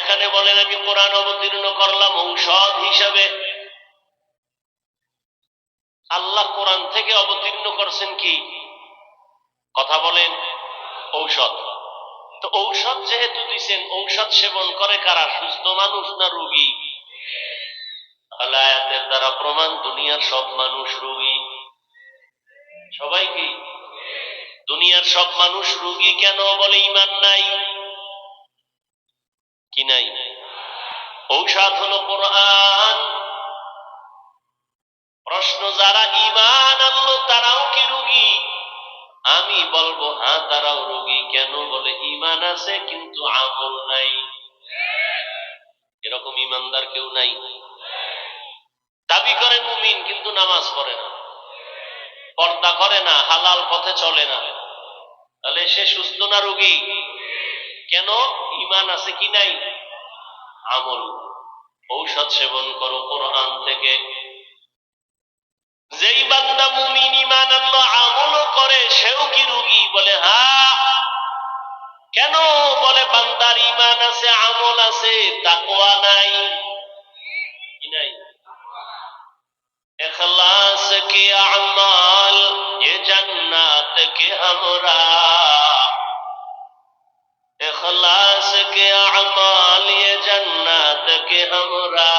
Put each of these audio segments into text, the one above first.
এখানে বলেন, আমি কোরআন অবতীর্ণ করলাম ঔষধ হিসাবে। আল্লাহ কোরআন থেকে অবতীর্ণ করছেন কি? কথা বলেন, ঔষধ। তো ঔষধ যেহেতু দিছেন, ঔষধ সেবন করে কারা? সুস্থ মানুষ না রোগী? তাহলে আয়াতের দ্বারা প্রমাণ, দুনিয়ার সব মানুষ রোগী। সবাই কি? দুনিয়ার সব মানুষ রুগী কেন বলে ইমান নাই? কি নাই? ঔষধ হলো কোরআন। প্রশ্ন, যারা ইমান আনলো, তারাও কি রোগী? আমি বলব হ্যাঁ তারাও রোগী। কেন? বলে ইমান আছে, কিন্তু আমল নাই। এরকম ইমানদার কেউ নাই। দাবি করে মুমিন, কিন্তু নামাজ পড়ে না। পর্দা করে না, হালাল পথে চলে না। তাহলে সে সুস্থ না রোগী? কেন ইমান আছে কি নাই? আমল, ঔষধ সেবন করো কোরআন থেকে। যেই বান্দা মুমিন ইমান আনলো আমলও করে, সেও কি রুগী? বলে, হা। কেন? বলে, বান্দার ইমান আছে, আমল আছে তাকোয়া নাই। কি নাই? এখলাস কে আমাল, এ জান্নাত কে আমরা। اخلاص کے اعمال یہ جنات کے ہمرا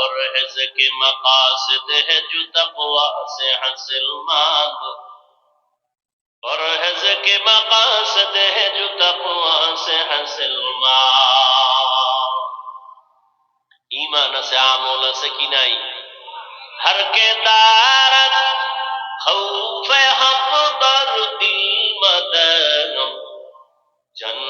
اور حز کے مقاصد ہے جو تقوا سے حاصل مانگ اور حز کے مقاصد ہے جو تقوا سے حاصل مانگ ایمان سے عامول سکینائی ہر کے دارت خوف ہم دردی مدنم جنات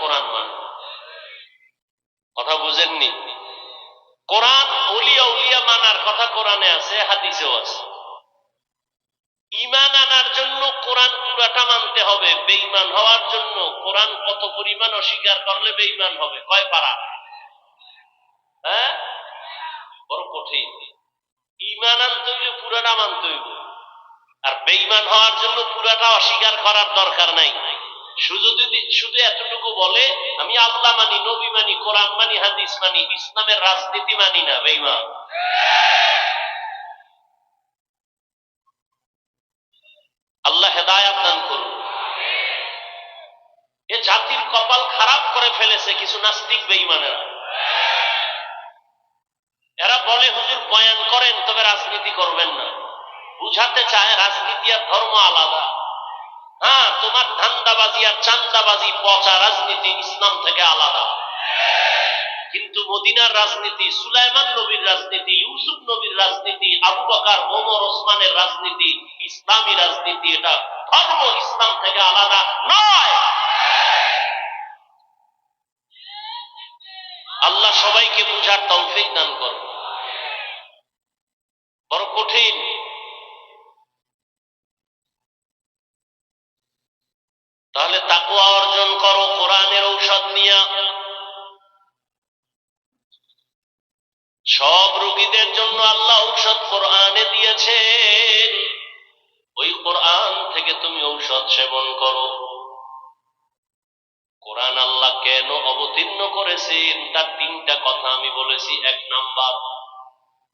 কোরআন মানে কথা বুঝেননি? কোরআন অলিয়া উলিয়া মানার কথা কোরআনে আছে, হাদিসেও আছে। ইমান আনার জন্য কোরআন পুরাটা মানতে হবে। বেঈমান হওয়ার জন্য কোরআন কত পরিমাণ অস্বীকার করলে বেঈমান হবে? কয় পারা? হ্যাঁ? বড় কঠিন। ইমান আনতে হইলে পুরাটা মানতে হইব। আর বেঈমান হওয়ার জন্য পুরাটা অস্বীকার করার দরকার নাই। শুধু এতটুকু বলে, আমি আল্লাহ মানি, নবী মানি, কোরআন মানি, হাদিস মানি, ইসলামের রাজনীতি মানি না, বেঈমান। আল্লাহ হেদায়াত দান করুন। এ জাতির কপাল খারাপ করে ফেলেছে কিছু নাস্তিক বেঈমানেরা। এরা বলে, হুজুর, বয়ান করেন, তবে রাজনীতি করবেন না। বুঝাতে চায়, রাজনীতি আর ধর্ম আলাদা। হ্যাঁ তোমার ধান্দাবাজি আর চান্দাবাজি পচা রাজনীতি ইসলাম থেকে আলাদা। কিন্তু মদিনার রাজনীতি, সুলাইমান নবীর রাজনীতি, ইউসুফ নবীর রাজনীতি, আবু বকার, ওমর, ওসমানের রাজনীতি, ইসলামী রাজনীতি, এটা ধর্ম ইসলাম থেকে আলাদা নয়। আল্লাহ সবাইকে বুঝার তৌফিক দান করুন। বড় কঠিন। তাহলে তাকুয়া অর্জন করো, কোরআনের ঔষধ নিয়া। সব রোগীদের জন্য আল্লাহ ঔষধ কোরআনে দিয়েছেন ওই কোরআন থেকে তুমি ঔষধ সেবন করো। কোরআন আল্লাহ কেন অবতীর্ণ করেছেন? তার তিনটা কথা আমি বলেছি। এক নাম্বার,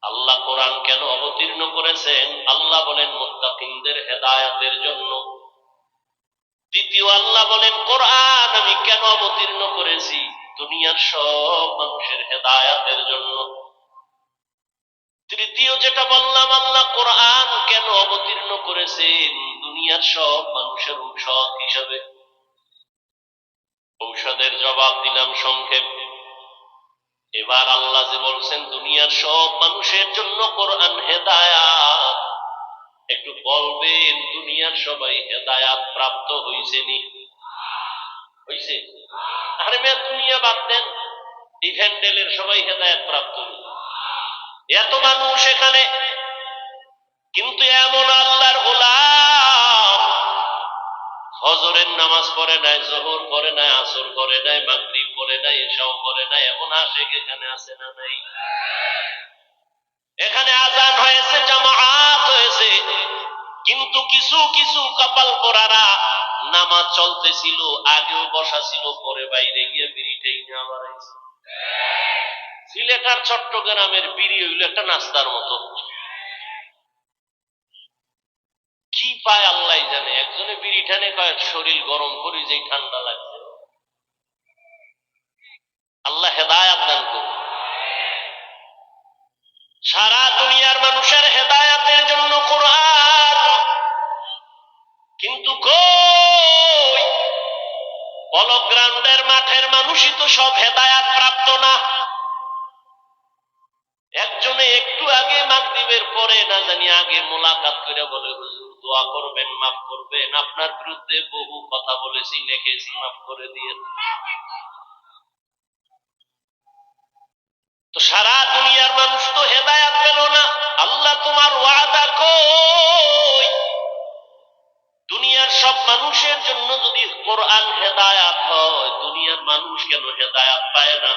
আল্লাহ কোরআন কেন অবতীর্ণ করেছেন? আল্লাহ বলেন, মুত্তাকিনদের হেদায়াতের জন্য। দ্বিতীয় আল্লাহ বলেন, কোরআন আমি কেন অবতীর্ণ করেছি? দুনিয়ার সব মানুষের হেদায়াতের জন্য। তৃতীয় যেটা বললাম, আল্লাহ কোরআন কেন অবতীর্ণ করেছেন? দুনিয়ার সব মানুষের ঔষধ হিসাবে। ঔষধের জবাব দিলাম সংক্ষেপ। এবার আল্লাহ যে বলছেন, দুনিয়ার সব মানুষের জন্য কোরআন হেদায়াত। একটু বলবেন, দুনিয়ার সবাই হেদায়াত প্রাপ্ত হয়েছেনি হইছে? আরে মেয়ে, দুনিয়া বাদ দেন। এই ভ্যান্ডেলের সবাই হেদায়ত প্রাপ্ত। এত মানুষ এখানে। কিন্তু এমন আল্লাহর গোলাম। ফজরের নামাজ পড়ে নাই, জহর করে নাই, আসর করে নাই, মাগরিব করে নাই এসব করে নাই, এমন আসে এখানে আসে না নাই? এখানে আজান হয়েছে হয়েছে কিন্তু কিছু কিছু কপাল পরারা নামাজ চলতেছিল, আগেও বসা ছিল, পরে বাইরে গিয়ে বিড়িটাই নিয়ে আবার সিলেট আর চট্টগ্রামের বিড়ি হইল একটা নাস্তার মতো। কি পায় আল্লাহ জানে? একজনে বিড়ি টানে কয়, শরীর গরম করি, যেই ঠান্ডা লাগছে। আল্লাহ হেদায়াত দান করুন। সারা দুনিয়ার মানুষের হেদায়াতের কই মাঠের মানুষই তো সব হেদায়াত প্রাপ্ত না। একজনে একটু আগে মাগরিবের পরে না জানি আগে মোলাকাত করে বলে, হুজুর, দোয়া করবেন, মাফ করবেন। আপনার বিরুদ্ধে বহু কথা বলেছি, লিখেছি, মাফ করে দিয়ে। তো সারা দুনিয়ার মানুষ তো হেদায়াত পেল না। মানুষ কেন হেদায়াত পায় না।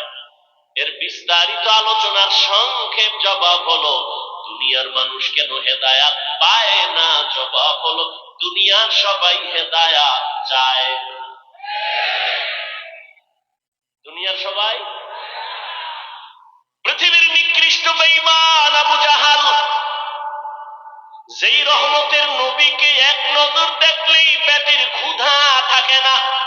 এর বিস্তারিত আলোচনার সংক্ষেপ জবাব হলো, দুনিয়ার মানুষ কেন হেদায়াত পায় না, জবাব হলো, দুনিয়ার সবাই হেদায়াত চায়। দুনিয়ার সবাই? পৃথিবীর নিকৃষ্ট বেঈমান আবু জাহাল, যেই রহমতের নবীকে এক নজর দেখলেই পেটের ক্ষুধা থাকে না।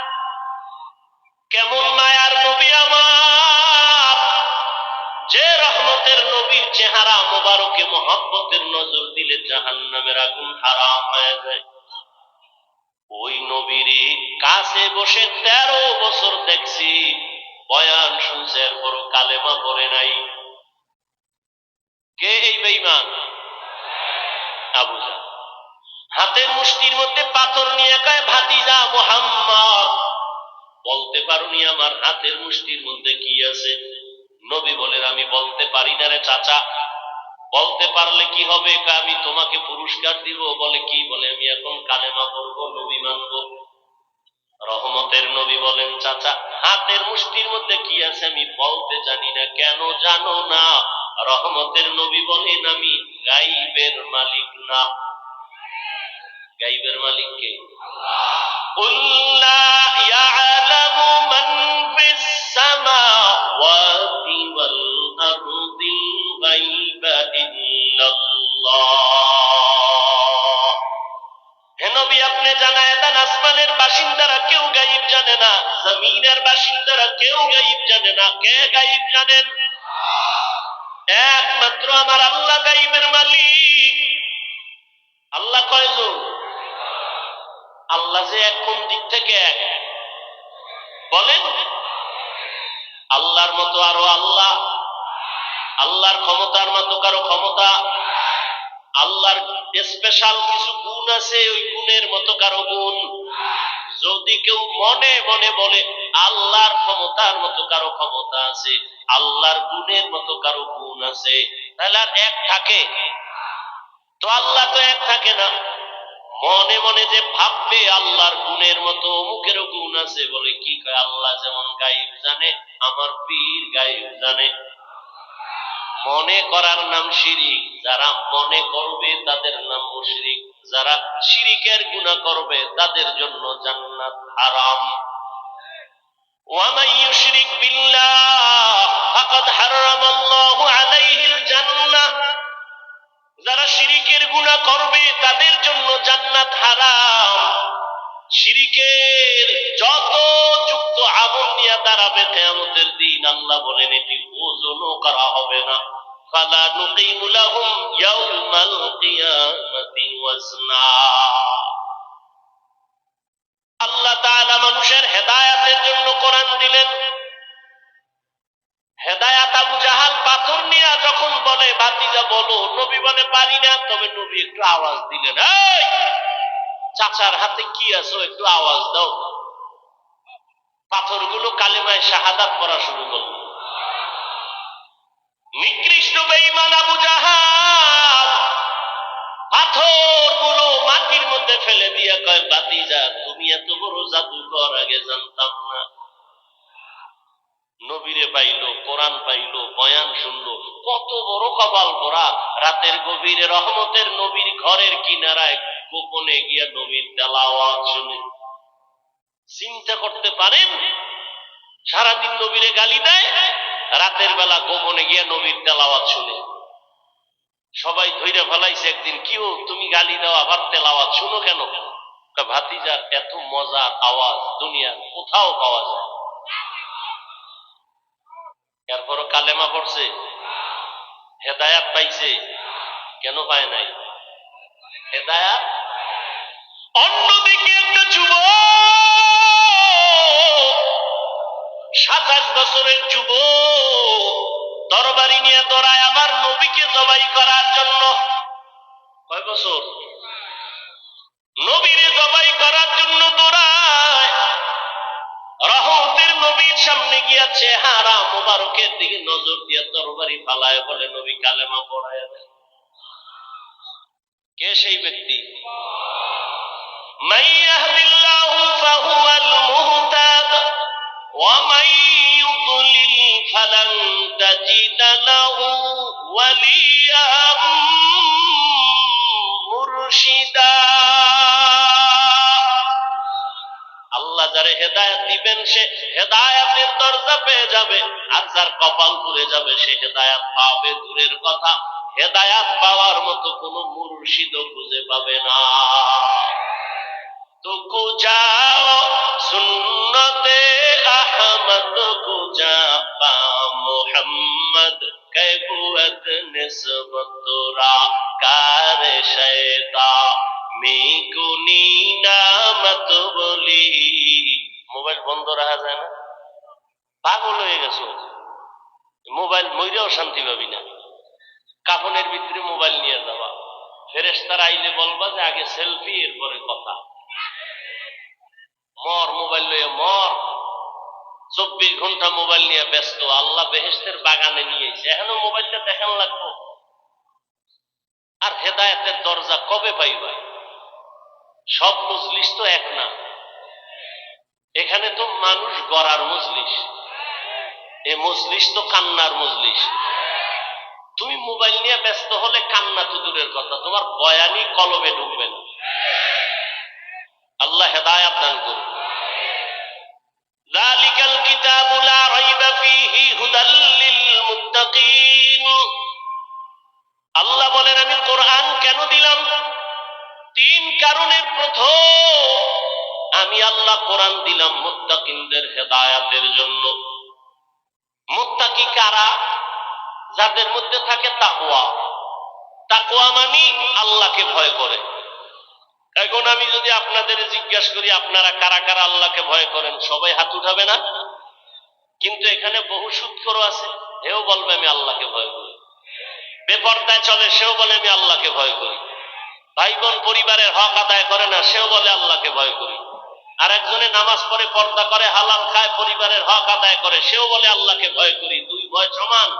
চেহারা, মোবারকে মহাব্বতের নজর দিলে জাহান নামের আগুন হারাম হয়ে যায়। ওই নবীর কাছে বসে তেরো বছর দেখছি, বয়ান শুনছে এরপর কালেমা পড়ে নাই। কে এই বেইমান আবু জাহল। হাতের মুষ্টির মধ্যে পাথর নিয়ে কয় ভাতিজা মোহাম্মদ। বলতে পারুনি আমার হাতের মুষ্টির মধ্যে কি আছে? নবী বলেন, আমি বলতে পারি না রে চাচা। বলতে পারলে কি হবে? আমি তোমাকে পুরস্কার দিব? বলে কি বলে? আমি এখন কালেমা পড়ব, নবী মানব। রহমতের নবী বলেন, চাচা, হাতের মুষ্টির মধ্যে কি আছে আমি বলতে জানি না, কেন জানো না? রহমতের নবী বলেন, আমি গাইবের মালিক না। গাইবের মালিক কে? জমিনের বাসিন্দারা কেউ গাইব জানে না। কে গাইব জানেন? একমাত্র আমার আল্লাহ গাইবের মালিক। আল্লাহ কয়জন? আল্লাহ যে এক কোন দিক থেকে এক। বলেন। আল্লাহর মতো আরও আল্লাহ। আল্লাহর ক্ষমতার মতো কারও ক্ষমতা। আল্লাহর স্পেশাল কিছু গুণ আছে, ওই গুণের মতো কারও গুণ। যদি কেউ মনে মনে বলে, আল্লাহর ক্ষমতার মতো কারও ক্ষমতা আছে, আল্লাহর গুণের মতো কারও গুণ আছে, তাহলে আর এক থাকে? তো আল্লাহ তো এক থাকে না। মনে মনে যে ভাববে, আল্লাহর গুণের মতো অমুকেরও গুণ আছে বলে, কি কয় আল্লাহ যেমন গাইব জানে, আমার পীর গাইব জানে। মনে করার নাম শিরিক, যারা মনে করবে তাদের নাম মুশরিক। যারা শিরিকের গুণা করবে তাদের জন্য জান্নাত হারাম ومن يشرك بالله فقد حرم الله عليه الجنة যারা শিরিকের গুণা করবে তাদের জন্য জান্নাত হারাম শিরিকের যত যুক্ত আমল নিয়ে দাঁড়াবে কেয়ামতের দিন আল্লাহ বলেন এটি ওজনও করা হবে না আল্লাহ তাআলা মানুষের জন্য কোরআন দিলেন। হেদায়াত আবু জাহাল পাথর নিয়ে যখন বলে, ভাতিজা, বলো, নবী বলে, পারি না। তবে নবী একটু আওয়াজ দিলেন, এই, চাচার হাতে কি আছো? একটু আওয়াজ দাও। পাথরগুলো কালেমায় শাহাদাত পড়া শুরু করল। নিকৃষ্ট বেঈমান আবু জাহাল। পাথরগুলো মাটির মধ্যে ফেলে দিয়া কয় বাতিজা তুমি এত বড় জাদুকর, আগে জানতাম না। নবীরে পাইলো, কোরআন পাইলো, বয়ান শুনলো, কত বড় কপাল পরা রাতের গভীরে রহমতের নবীর ঘরের কিনারায় গোপনে গিয়া নবীর তেলাওয়াত শুনে। চিন্তা করতে পারেন? সারাদিন নবীরে গালি দেয়? রাতের বেলা গোপনে গিয়া নবীর তেলাওয়াত শুনে। সবাই ধৈর্য ফেলাইছে একদিন, কি হো, তুমি গালি দাও, আবার তেলাওয়াত, শুনো কেন? ভাতিজার এত মজার আওয়াজ দুনিয়ার, কোথাও পাওয়া যায় এরপরও কালেমা পড়ছে, হেদায়াত পাইছে, কেন পায় নাই? হেদায়াত? অন্যদিকে একটা যুব সাত আট বছরের যুব তরবারি নিয়ে দৌড়ায় আমার নবীকে জবাই করার জন্য। কয় বছর? নবীর জবাই করার জন্য দৌড়ায়। রহমতের নবীর সামনে গিয়া চেহারা মোবারকের দিকে নজর দিয়ে তরবারি ফালায় বলে, নবী কালেমা পড়ায় কে সেই ব্যক্তি? মাইয়াহদিল্লাহু ফাহুয়াল মু ومن يضلل فلن تجد له وليا مرشدا আল্লাহ যারে হেদায়াত দিবেন সে হেদায়াতের দরজা পেয়ে যাবে আর যার কপাল পুড়ে যাবে সে হেদায়াত পাবে দূরের কথা হেদায়াত পাওয়ার মতো কোনো মুর্শিদও খুঁজে পাবে না نسبت را کار شیدا নামত বলি। মোবাইল বন্ধ রাখা যায় না। পাগল হয়ে গেছো। মোবাইল মইরেও শান্তি পাবি না। কাফনের ভিতরে মোবাইল নিয়ে যাওয়া ফেরেস্তারা আইলে বলবা যে আগে সেলফি, এরপরে কথা। ঘণ্টা মোবাইল নিয়ে ব্যস্ত আল্লাহ বেহেস্তের বাগানে নিয়েছে এখনও মোবাইলটা দেখান লাগবো। আর হেদায়তের দরজা কবে পাইবা? সব মজলিস তো এক না এখানে তো মানুষ গড়ার মজলিস। এ মজলিস তো কান্নার মজলিস। তুমি মোবাইল নিয়ে ব্যস্ত হলে কান্না তো দূরের কথা তোমার বয়ানি কলমে ঢুকবে না। আল্লাহ হেদায়াত দান করুন। আল্লাহ বলেন, আমি কোরআন কেন দিলাম? তিন কারণে প্রথম, আমি আল্লাহ কোরআন দিলাম মুত্তাকিনদের হেদায়াতের জন্য। মুত্তাকি কারা? যাদের মধ্যে থাকে তাকুয়া তাকুয়া মানি আল্লাহকে ভয় করে। এখন আমি যদি আপনাদের জিজ্ঞাসা করি, আপনারা কারা কারা আল্লাহকে ভয় করেন? সবাই হাত উঠাবে না? কিন্তু এখানে বহু সুৎকর আছে এও বলবে আমি আল্লাহকে ভয় করি। বেপর্দায় চলে, সেও বলে আমি আল্লাহকে ভয় করি। ভাই বোন পরিবারের হক আদায় করে না, সেও বলে আল্লাহকে ভয় করি। আর একজনে নামাজ পড়ে, পর্দা করে, হালাল খায়, পরিবারের হক আদায় করে, সেও বলে আল্লাহকে ভয় করি। দুই ভয় সমান।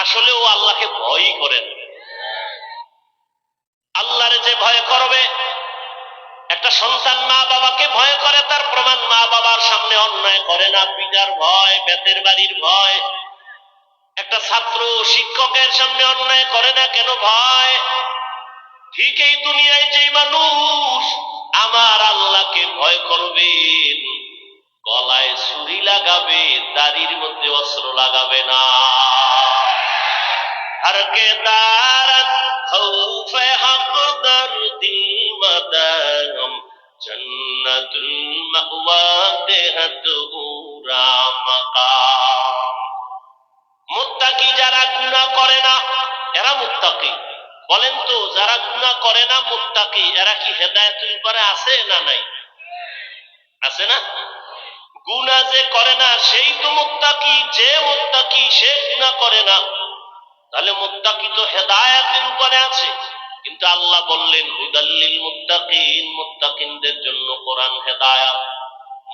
আসলে ও আল্লাহকে ভয়ই করেন আল্লাহরে যে ভয় করবে একটা সন্তান মা বাবাকে ভয় করে, তার প্রমাণ মা বাবার সামনে অন্যায় করে না। পিতার ভয়, বেতের বাড়ির ভয়। একটা ছাত্র শিক্ষকের সামনে অন্যায় করে না কেন ভয়? ঠিক এই দুনিয়ায় যে মানুষ আমার আল্লাহকে ভয় করবেন গলায় সুরি লাগাবে, দাড়ির মধ্যে অস্ত্র লাগাবে না। আর কে তার হক দিল মদার জন্নতুল মাওয়া দেহত উরা মুত্তাকি যারা গুনাহ করে না এরা মুত্তাকি বলেন তো যারা গুনাহ করে না মুত্তাকি এরা কি হেদায়েতের উপরে আছে না নাই আছে না গুনা যে করে না সেই তো মুত্তাকি যে মুত্তাকি সে গুনাহ করে না তাহলে মুত্তাকি তো হেদায়াতের উপরে আছে কিন্তু আল্লাহ বললেন হুদাল্লিল মুত্তাকিন, মুত্তাকিনদের জন্য কোরআন হেদায়াত।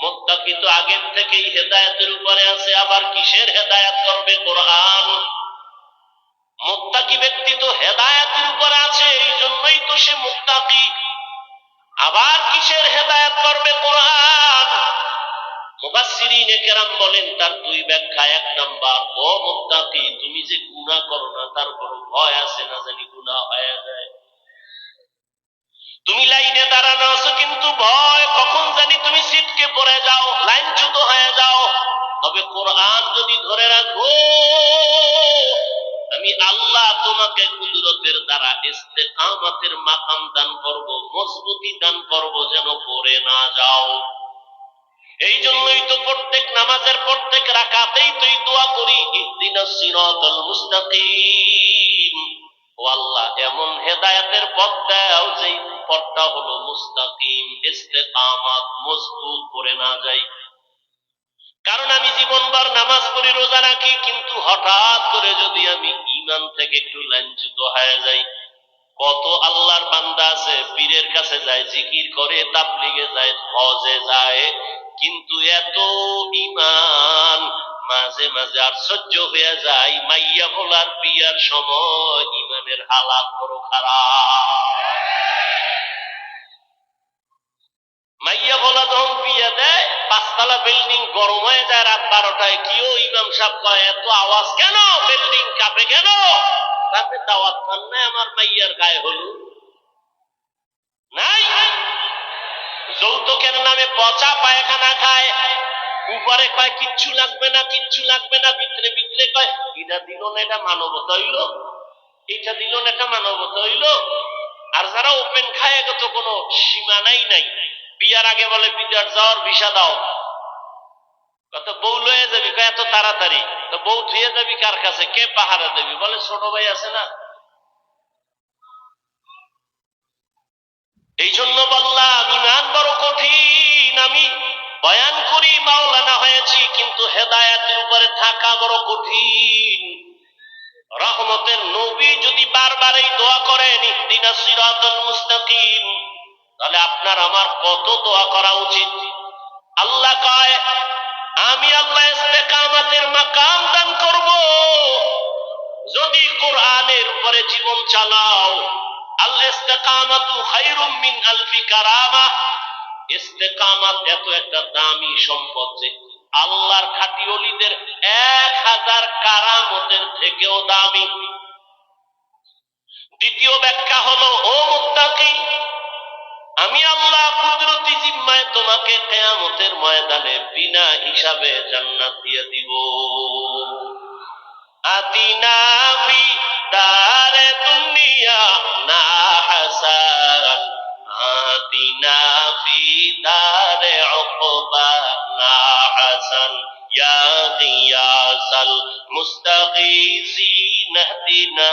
মোত্তাকি তো আগের থেকেই হেদায়েতের উপরে আছে, আবার কিসের হেদায়েত করবে কোরআন? মোত্তাকি ব্যক্তি তো হেদায়েতের উপরে আছে এই জন্যই তো সে মোত্তাকি। আবার কিসের হেদায়েত করবে কোরআন? মুবাসসিরিনে কেরাম বলেন, তার দুই ব্যাখ্যা, এক নাম্বার, ও মুত্তাকি, তুমি যে গুনাহ করো না, তার কোনো ভয় আছে না জানি গুনাহ হয়ে যায়? তুমি লাইনে দাঁড়ানো আছো, কিন্তু ভয়, কখন জানি তুমি সিটকে পড়ে যাও, লাইনচ্যুত হয়ে যাও। তবে কোরআন যদি ধরে রাখো, আমি আল্লাহ তোমাকে কুদরতের দ্বারা ইস্তেকামাতের মাকাম দান করব, মজবুতি দান করব, যেন পড়ে না যাও। এই জন্যই তো প্রত্যেক নামাজের প্রত্যেক রাকাতেই তুই দোয়া করি ইহদিনাস সিরাতাল মুস্তাকিম। ও আল্লাহ, এমন হেদায়েতের পথ দাও যে পথটা হলো মুস্তাকিম, ইস্তেকামাত, মজবুত করে না যাই। কারণ আমি জীবনভর নামাজ পড়ি, রোজা রাখি, কিন্তু হঠাৎ করে যদি আমি ইমান থেকে একটু লাঞ্ছিত হয়ে যাই, কত আল্লাহর বান্দা আছে, পীরের কাছে যায়, জিকির করে, তাবলিগে যায়, হজে যায়, কিন্তু এত ইমান মাঝে মাঝে আশ্চর্য হয়ে যায়, মাইয়া ভোলার বিয়ার সময় ইমানের হালাত বড় খারাপ। মাইয়া ভোলা যখন বিয়ে দেয়, পাঁচতলা বিল্ডিং গরম হয়ে যায় রাত বারোটায়, কিও ইমাম সাহেব কয়, এত আওয়াজ কেন? বিল্ডিং কাঁপে কেন? তাতে দাওয়াত খান নাই আমার মাইয়ার গায়ে হলু নাই। যৌতুকের নামে পচা পায়খানা খায়। উপরে কয়, কিচ্ছু লাগবে না, কিচ্ছু লাগবে না, ভিতরে ভিতরে কয়, এটা দিল না, এটা মানবতা হইল। এটা দিল না, এটা মানবতা হইল। আর যারা ওপেন খায়, এগো তো কোনো সীমানাই নাই বিয়ার আগে বলে, বিদার যাওয়ার ভিসা দাও। কত বউ লয়ে যাবি? কয়, এত তাড়াতাড়ি। তো বউ ধুয়ে যাবি কার কাছে? কে পাহারা দেবি? বলে, ছোট ভাই আছে না? এই জন্য বললাম, ইমান বড় কঠিন, আমি বয়ান করি, মাওলানা হয়েছি, কিন্তু হেদায়াতের উপরে থাকা বড় কঠিন। রহমতের নবী যদি বারবার এই দোয়া করেন, ইহদিনা সিরাতাল মুস্তাকিম, তাহলে আপনার আমার কত দোয়া করা উচিত? আল্লাহ কয়, আমি আল্লাহ ইস্তেকামাতের মাকাম দান করব। যদি কোরআনের উপরে জীবন চালাও আল ইস্তেকামাতু খায়রুম মিন আলফি কারামা ইস্তেকামাত এত একটা দামি সম্পদ যে আল্লাহর অলিদের এক হাজার কারামতের থেকেও দামি। দ্বিতীয় ব্যাখ্যা হলো, ও মুত্তাকি, আমি আল্লাহ কুদরতি জিম্মায় তোমাকে কেয়ামতের ময়দানে বিনা হিসাবে জান্নাত দিয়ে দিব। আতিনা দারে দুনিয়া না হাসান آتنا في دار عقبانا حسن يا غياث المستغيثين اهدنا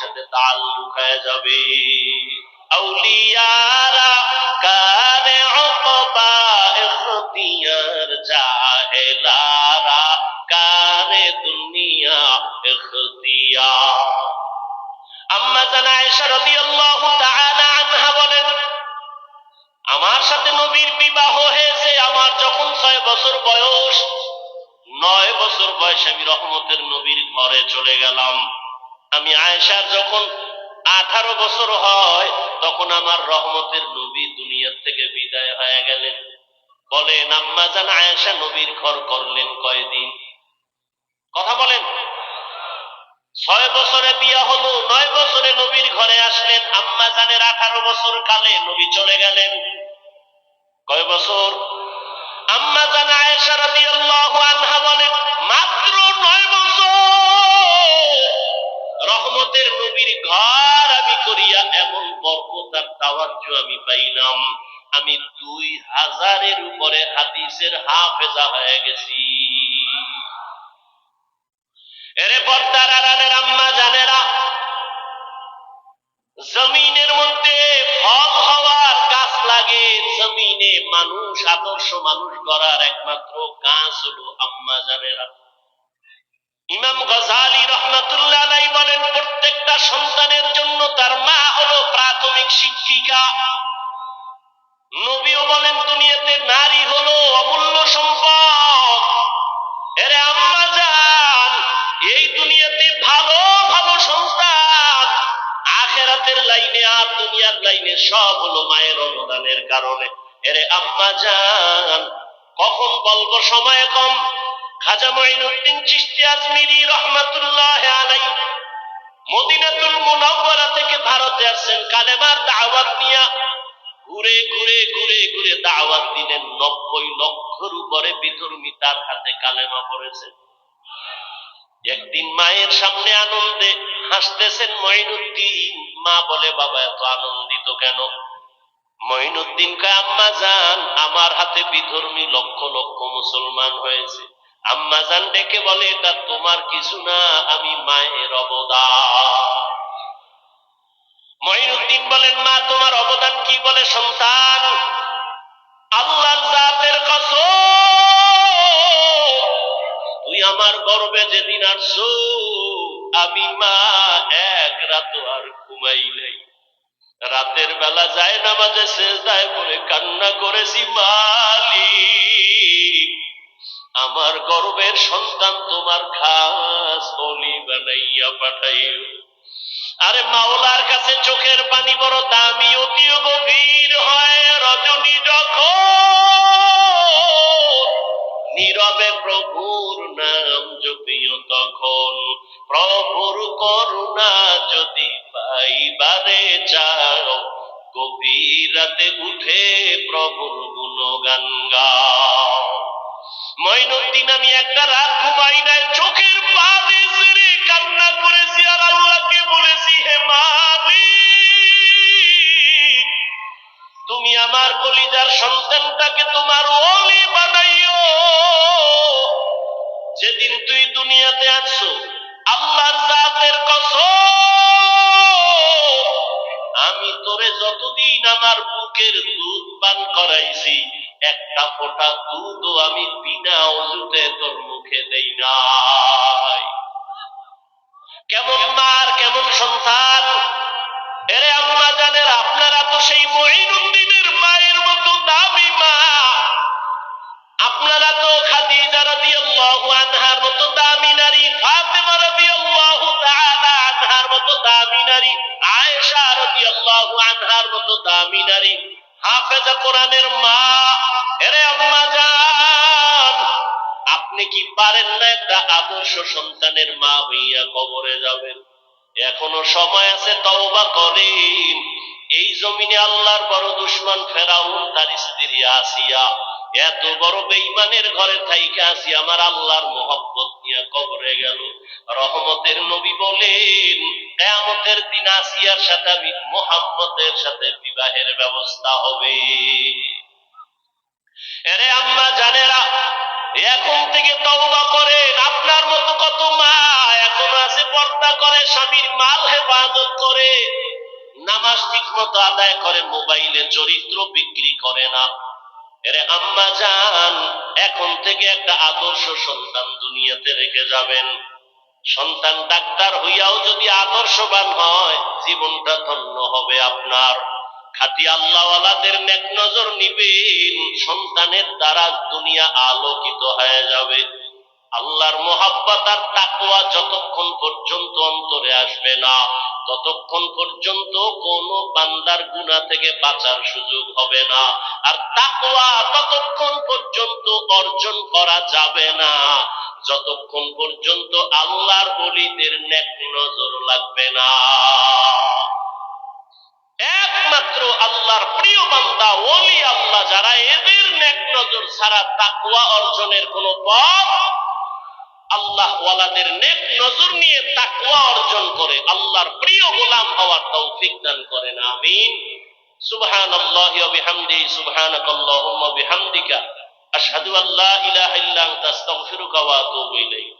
সাথে তাল্লুক হয়ে যাবে আউলিয়ারা বছর হয়, তখন আমার রহমতের নবী দুনিয়ার থেকে বিদায় হয়ে গেলেন। বলেন, আম্মা জান আয়েশা নবীর ঘর করলেন কয়দিন? কথা বলেন। ছয় বছরে বিয়া হলো, নয় বছরে নবীর ঘরে আসলেন। আম্মা জানের আঠারো বছর কালে নবী চলে গেলেন। কয় বছর? আম্মা জান আয়েশা রাদিয়াল্লাহু আনহা বলেন, মাত্র নয় বছর। রহমতের নবীর ঘর আমি করিয়া এমন বরকত আর আমি পাইলাম। আমি দুই হাজারের উপরে হাদিসের হাফেজা হয়ে গেছি। এরে পর্দার আড়ালের আম্মা জানেরা, জমিনের মধ্যে ফল হওয়ার কাজ লাগে, জমিনে মানুষ, আদর্শ মানুষ গড়ার একমাত্র গাছ হলো আম্মা জানেরা। ইমাম গজালি রহমাতুল্লাহ বলেন প্রত্যেকটা সন্তানের জন্য তার মা হলো প্রাথমিক শিক্ষিকা। নবীও বলেন, দুনিয়াতে নারী হলো অমূল্য সম্পদ। এরে আম্মা যান এই দুনিয়াতে ভালো ভালো সন্তান। আখেরাতের লাইনে আর দুনিয়ার লাইনে সব হলো মায়ের অবদানের কারণে। এরে আম্মা যান কখন বলব সময় কম? খাজা মঈনুদ্দিন চিশতি আজমিরি রহমাতুল্লাহ আলাই মদিনাতুল মুনাওয়ারা থেকে ভারতে আসছেন। কালেমার দাওয়াত নিয়া ঘুরে ঘুরে ঘুরে ঘুরে দাওয়াত দিলেন। নব্বই লক্ষর উপরে বিধর্মী তার হাতে কালেমা পড়েছে। একদিন মায়ের সামনে আনন্দে হাসতেছেন মঈনুদ্দিন। মা বলে, বাবা, এত আনন্দিত কেন? মঈনুদ্দিন কয়, আম্মা যান আমার হাতে বিধর্মী লক্ষ লক্ষ মুসলমান হয়েছে। আম্মা যান ডেকে বলে, এটা তোমার কিছু না, আমি মায়ের অবদান। মঈনুদ্দিন বলেন, মা, তোমার অবদান কি বলে সন্তান? আল্লাহর জাতের কসম। তুই আমার গর্বে যেদিন আসছো, আমি মা, এক রাত আর ঘুমাই নাই। রাতের বেলা যায় নামাজে শেষদায় পরে কান্না করেছি মালিক। আমার গর্বের সন্তান তোমার খাস অলি বানাইয়া পাঠাইও আরে মাওলার কাছে বুকের দুধ পান করাইছি, একটা ফোঁটা দুধও আমি বিনা অজুতে তোর মুখে দেই নাই। কেমন মার, কেমন সন্তান? এরে আম্মা জানের, আপনারা তো সেই মঈনুদ্দিনের আনহার মতো দামি নারী। হাফেজা কোরআনের মা। এরে আম্মা জান, আপনি কি পারেন না একটা আদর্শ সন্তানের মা হইয়া কবরে যাবেন? এখনও সময় আছে, তওবা করেন। এই জমিনে আল্লাহর বড় দুশ্মন ফেরাউন, তার স্ত্রী আসিয়া এত বড় বেঈমানের ঘরে থাইকা আসি, আমার আল্লাহর মোহব্বত নিয়ে কবরে গেল। রহমতের নবী বলেন, কেয়ামতের দিন আসিয়ার সাথে আমি মোহাম্মদের সাথে বিবাহের ব্যবস্থা হবে। এরে আম্মা জানেরা, এখন থেকে তওবা করেন, আপনার মতো কত মা এখন আছে পর্দা করে, স্বামীর মাল হেফাজত করে, নামাজ ঠিক মতো আদায় করে, মোবাইলে চরিত্র বিক্রি করে না। এরে আম্মা যান এখন থেকে একটা আদর্শ সন্তান দুনিয়াতে রেখে যাবেন। সন্তান ডাক্তার হইয়াও যদি আদর্শবান হয়, জীবনটা ধন্য হবে আপনার। খাতি আল্লাহওয়ালাদের নেক নজর নিবেন, সন্তানের দ্বারা দুনিয়া আলোকিত হয়ে যাবে। আল্লাহর মোহাব্বত আর তাকওয়া যতক্ষণ পর্যন্ত অন্তরে আসবে না, ততক্ষণ পর্যন্ত কোন বান্দার গুণা থেকে বাঁচার সুযোগ হবে না। আর তাকওয়া ততক্ষণ পর্যন্ত অর্জন করা যাবে না। যতক্ষণ পর্যন্ত আল্লাহর অলিদের নেক নজর লাগবে না। একমাত্র আল্লাহর প্রিয় বান্দা, ওলি আল্লাহ, যারা এদের নেক নজর ছাড়া তাকওয়া অর্জনের কোন পথ আল্লাহ ওয়ালাদের নেক নজর নিয়ে তাকওয়া অর্জন করে, আল্লাহর প্রিয় গোলাম হওয়ার তৌফিক দান করেন, আমিন। সুবহানাল্লাহি ওয়া বিহামদিহি সুবহানাকাল্লাহুম্মা বিহামদিকা, আশহাদু আল্লা ইলাহা ইল্লা আনতা, আস্তাগফিরুকা ওয়া আতুবু ইলাইক।